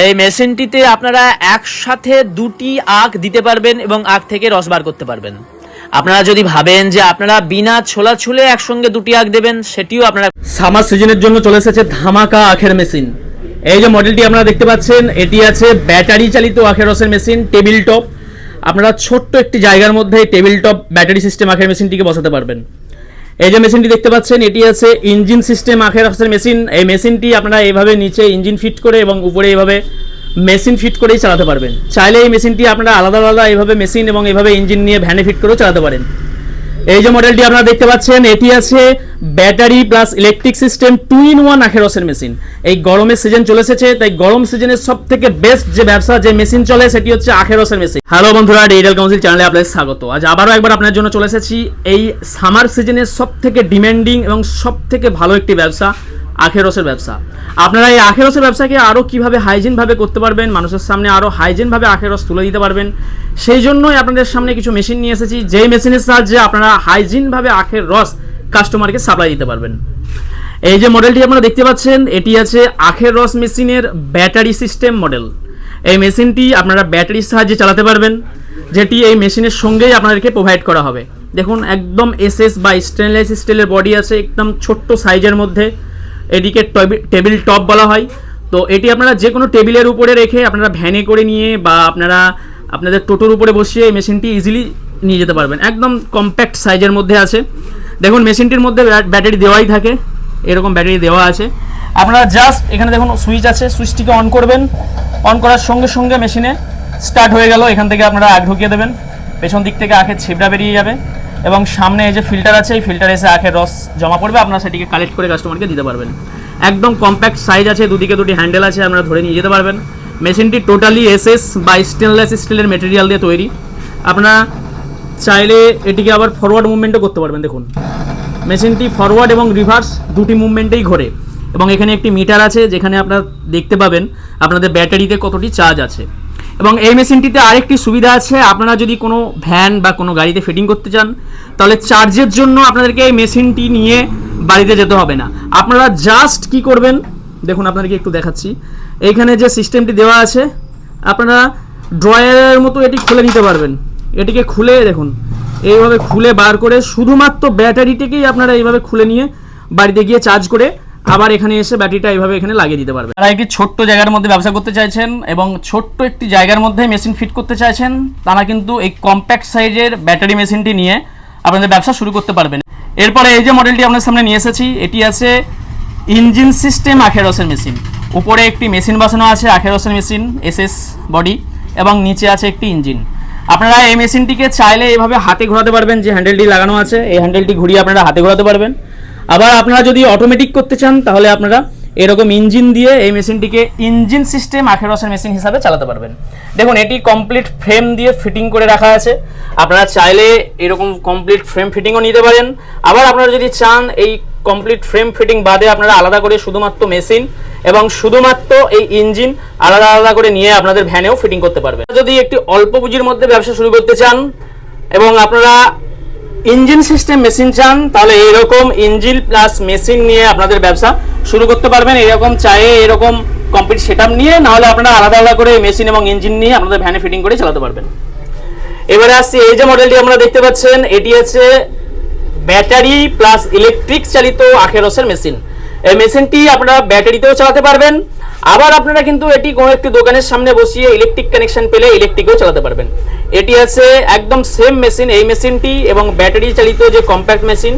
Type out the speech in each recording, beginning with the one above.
এই মেশিনটিতে আপনারা একসাথে দুটি আখ দিতে পারবেন এবং আখ থেকে রস বার করতে পারবেন। আপনারা যদি ভাবেন যে আপনারা বিনা ছোলা ছুলে একসঙ্গে দুটি আখ দেবেন, সেটিও আপনারা সামার সিজনের জন্য চলে এসেছে ধামাকা আখের মেশিন। এই যে মডেলটি আপনারা দেখতে পাচ্ছেন, এটি আছে ব্যাটারি চালিত আখের রসের মেশিন, টেবিল টপ। আপনারা ছোট্ট একটি জায়গার মধ্যে টেবিল টপ ব্যাটারি সিস্টেম আখের মেশিনটিকে বসাতে পারবেন। এই যে মেশিনটি দেখতে পাচ্ছেন, এটি আছে ইঞ্জিন সিস্টেম আখের রসের মেশিন। এই মেশিনটি আপনারা এইভাবে নিচে ইঞ্জিন ফিট করে এবং উপরে এইভাবে মেশিন ফিট করেই চালাতে পারবেন। চাইলে এই মেশিনটি আপনারা আলাদা আলাদা এইভাবে মেশিন এবং এইভাবে ইঞ্জিন নিয়ে ভ্যানে ফিট করেও চালাতে পারেন। এই যে মডেলটি আপনারা দেখতে পাচ্ছেন, এটি আছে battery plus electric system two in one আখেরসের machine এই গরমের সিজন চলে এসেছে, তাই গরম সিজনের সব থেকে বেস্ট যে ব্যবসা, যে মেশিন চলে, সেটি হচ্ছে আখেরসের মেশিন হ্যালো বন্ধুরা ডিজিটাল কাউন্সিল চ্যানেলে আপনাদের স্বাগত। আজ আবারও একবার আপনার জন্য চলে এসেছি। এই সামার সিজনের সব থেকে ডিম্যান্ডিং এবং সব থেকে ভালো একটি ব্যবসা। আখেরসের ব্যবসা। আপনারা এই আখেরসের ব্যবসাকে আরও কীভাবে হাইজিনভাবে করতে পারবেন, মানুষের সামনে আরও হাইজিনভাবে আখেরস তুলে দিতে পারবেন, সেই জন্যই আপনাদের সামনে কিছু মেশিন নিয়ে এসেছি, যেই মেশিনের সাহায্যে আপনারা হাইজিনভাবে আখের রস কাস্টমারকে সাপ্লাই দিতে পারবেন। এই যে মডেলটি আপনারা দেখতে পাচ্ছেন, এটি আছে আখের রস মেশিনের ব্যাটারি সিস্টেম মডেল এই মেশিনটি আপনারা ব্যাটারির সাহায্যে চালাতে পারবেন, যেটি এই মেশিনের সঙ্গেই আপনাদেরকে প্রোভাইড করা হবে। দেখুন, একদম এসএস বা স্টেনলেস স্টিলের বডি আছে, একদম ছোট্ট সাইজের মধ্যে। এটিকে টবি- টেবিল টপ বলা হয়। তো এটি আপনারা যে কোনো টেবিলের উপরে রেখে আপনারা ভ্যানে করে নিয়ে বা আপনারা আপনাদের টোটোর উপরে বসিয়ে এই মেশিনটি ইজিলি নিয়ে যেতে পারবেন। একদম কম্প্যাক্ট সাইজের মধ্যে আছে। দেখুন, মেশিনটির মধ্যে ব্যাট- ব্যাটারি দেওয়াই থাকে। এরকম ব্যাটারি দেওয়া আছে। আপনারা জাস্ট এখানে দেখুন সুইচ আছে। সুইচটিকে অন করবেন। অন করার সঙ্গে সঙ্গে মেশিনে স্টার্ট হয়ে গেল। এখান থেকে আপনারা আগ ঢুকিয়ে দেবেন। পেছন দিক থেকে আখের ছিবড়া বেরিয়ে যাবে। এবং সামনে এই যে ফিল্টার আছে, এই ফিল্টারে এসে আখের রস জমা পড়বে। আপনারা সেটিকে কালেক্ট করে কাস্টমারকে দিতে পারবেন। একদম কম্প্যাক্ট সাইজ আছে, দুদিকে দুটি হ্যান্ডেল আছে, আপনারা ধরে নিয়ে যেতে পারবেন। মেশিনটি টোটালি এসএস বা স্টেনলেস স্টিলের মেটেরিয়াল দিয়ে তৈরি। আপনারা চাইলে এটিকে আবার ফরওয়ার্ড মুভমেন্টও করতে পারবেন, দেখুন। মেশিনটি ফরওয়ার্ড এবং রিভার্স দুটি মুভমেন্টেই ঘোরে। এবং এখানে একটি মিটার আছে, যেখানে আপনারা দেখতে পাবেন, আপনাদের ব্যাটারিতে কতটি চার্জ আছে। এবং এই মেশিনটিতে আরেকটি সুবিধা আছে, আপনারা যদি কোনো ভ্যান বা কোনো গাড়িতে ফিটিং করতে চান, তাহলে চার্জের জন্য আপনাদেরকে এই মেশিনটি নিয়ে বাড়িতে যেতে হবে না। আপনারা জাস্ট কি করবেন, দেখুন আপনাদেরকে একটু দেখাচ্ছি। এইখানে যে সিস্টেমটি দেওয়া আছে, আপনারা ড্রয়ারের মতো এটি খুলে নিতে পারবেন। এটিকে খুলে, দেখুন, এইভাবে খুলে বার করে শুধুমাত্র ব্যাটারিটিকেই আপনারা এইভাবে খুলে নিয়ে বাড়িতে গিয়ে চার্জ করে আবার এখানে এসে ব্যাটারিটা এইভাবে এখানে লাগিয়ে দিতে পারবেন তারা একটি ছোট্ট জায়গার মধ্যে ব্যবসা করতে চাইছেন এবং ছোট্ট একটি জায়গার মধ্যে মেশিন ফিট করতে চাইছেন, তারা কিন্তু এই কম্প্যাক্ট সাইজের ব্যাটারি মেশিনটি নিয়ে আপনাদের ব্যবসা শুরু করতে পারবেন। এরপরে এই যে মডেলটি আপনার সামনে নিয়ে এসেছি, এটি আছে ইঞ্জিন সিস্টেম আখেরসের মেশিন। উপরে একটি মেশিন বসানো আছে, আখেরসের মেশিন এসএস বডি এবং নিচে আছে একটি ইঞ্জিন আপনারা এই মেশিনটিকে চাইলে এভাবে হাতে ঘোরাতে পারবেন যে হ্যান্ডেলটি লাগানো আছে, এই হ্যান্ডেলটি ঘুরিয়ে আপনারা হাতে ঘোরাতে পারবেন। আবার আপনারা যদি অটোমেটিক করতে চান, তাহলে আপনারা এরকম ইঞ্জিন দিয়ে এই মেশিনটিকে ইঞ্জিন সিস্টেম আখেরসের মেশিন হিসাবে চালাতে পারবেন। দেখুন, এটি কমপ্লিট ফ্রেম দিয়ে ফিটিং করে রাখা আছে। আপনারা চাইলে এরকম কমপ্লিট ফ্রেম ফিটিংও নিতে পারেন। আবার আপনারা যদি চান, এই কমপ্লিট ফ্রেম ফিটিং বাদে আপনারা আলাদা করে শুধুমাত্র মেশিন এবং শুধুমাত্র এই ইঞ্জিন আলাদা আলাদা করে নিয়ে আপনাদের ভ্যানেও ফিটিং করতে পারবেন। যদি একটি অল্প পুঁজির মধ্যে ব্যবসা শুরু করতে চান এবং আপনারা ইঞ্জিন সিস্টেম মেশিন চান, তাহলে এরকম ইঞ্জিন প্লাস মেশিন নিয়ে আপনাদের ব্যবসা শুরু করতে পারবেন। এরকম চায়ে এরকম কমপ্লিট সেট নিয়ে, নাহলে আপনারা আলাদা আলাদা করে মেশিন এবং ইঞ্জিন নিয়ে আপনাদের ভ্যানে ফিটিং করে চালাতে পারবেন। এবারে আসছি, এই যে মডেলটি আপনারা দেখতে পাচ্ছেন, এটি হচ্ছে ব্যাটারি প্লাস ইলেকট্রিক চালিত আখেরসের মেশিন। এই মেশিনটি আপনারা ব্যাটারিতেও চালাতে পারবেন। আবার আপনারা কিন্তু এটি কোনো একটি দোকানের সামনে বসিয়ে ইলেকট্রিক কানেকশন পেলে ইলেকট্রিকেও চালাতে পারবেন। এটি আছে একদম সেম মেশিন এই মেশিনটি এবং ব্যাটারি চালিত যে কম্প্যাক্ট মেশিন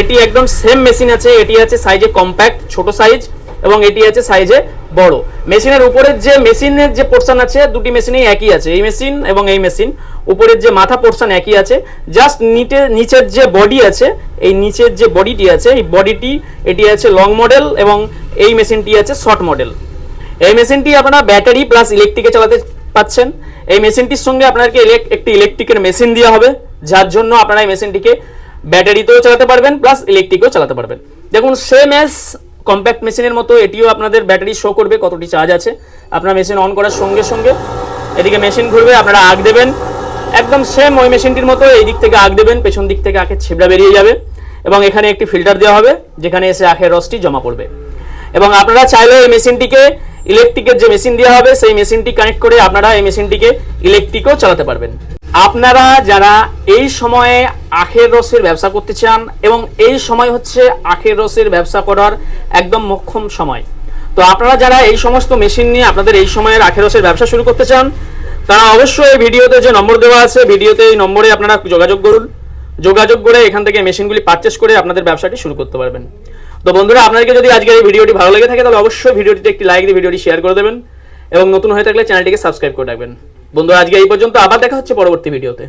এটি একদম সেম মেশিন আছে, এটি আছে সাইজে কম্প্যাক্ট ছোট সাইজ এবং এটি আছে সাইজে বড়। মেশিনের উপরের যে মেশিনের যে পোর্শন আছে, দুটি মেশিনেই একই আছে, এই মেশিন এবং এই মেশিন উপরের যে মাথা পোর্শন একই আছে জাস্ট নিচে, নিচের যে বডি আছে, এই নিচের যে বডিটি আছে, এই বডিটি এটি আছে লং মডেল এবং এই মেশিনটি আছে শর্ট মডেল এই মেশিনটি আপনারা ব্যাটারি প্লাস ইলেকট্রিকে চালাতে পাচ্ছেন। এই মেশিনটির সঙ্গে আপনাকে একটি ইলেকট্রিকের মেশিন দেওয়া হবে, যার জন্য আপনারা এই মেশিনটিকে ব্যাটারিতেও চালাতে পারবেন প্লাস ইলেকট্রিকেও চালাতে পারবেন। দেখুন সেম এস কম্প্যাক্ট মেশিনের মতো এটিও আপনাদের ব্যাটারি শো করবে, কতটি চার্জ আছে। আপনার মেশিন অন করার সঙ্গে সঙ্গে এদিকে মেশিন ঘুরবে, আপনারা আগ দেবেন। একদম সেম ওই মেশিনটির মতো এই দিক থেকে আগ দেবেন, পেছন দিক থেকে আখের ছিবড়া বেরিয়ে যাবে এবং এখানে একটি ফিল্টার দেওয়া হবে, যেখানে এসে আখের রসটি জমা পড়বে। এবং আপনারা চাইলে এই মেশিনটিকে ইলেকট্রিকের যে মেশিন দেওয়া হবে, সেই মেশিনটি কানেক্ট করে আপনারা এই মেশিনটিকে ইলেকট্রিকও চালাতে পারবেন। আপনারা যারা এই সময়ে আখের রসের ব্যবসা করতে চান এবং এই সময় হচ্ছে আখের রসের ব্যবসা করার একদম মোক্ষম সময়, তো আপনারা যারা এই সমস্ত মেশিন নিয়ে আপনাদের এই সময়ের আখের রসের ব্যবসা শুরু করতে চান, তারা অবশ্যই এই ভিডিওতে যে নম্বর দেওয়া আছে, ভিডিওতে এই নম্বরে আপনারা যোগাযোগ করুন। যোগাযোগ করে এখান থেকে মেশিনগুলি পারচেস করে আপনাদের ব্যবসাটি শুরু করতে পারবেন। তো বন্ধুরা, আপনাদেরকে যদি আজকের এই ভিডিওটি ভালো লেগে থাকে, তাহলে অবশ্যই ভিডিওটিতে একটি লাইক দিয়ে ভিডিওটি শেয়ার করে দেবেন এবং নতুন হয়ে থাকলে চ্যানেলটিকে সাবস্ক্রাইব করে রাখবেন। বন্ধুরা, আজকে এই পর্যন্ত, আবার দেখা হচ্ছে পরবর্তী ভিডিওতে।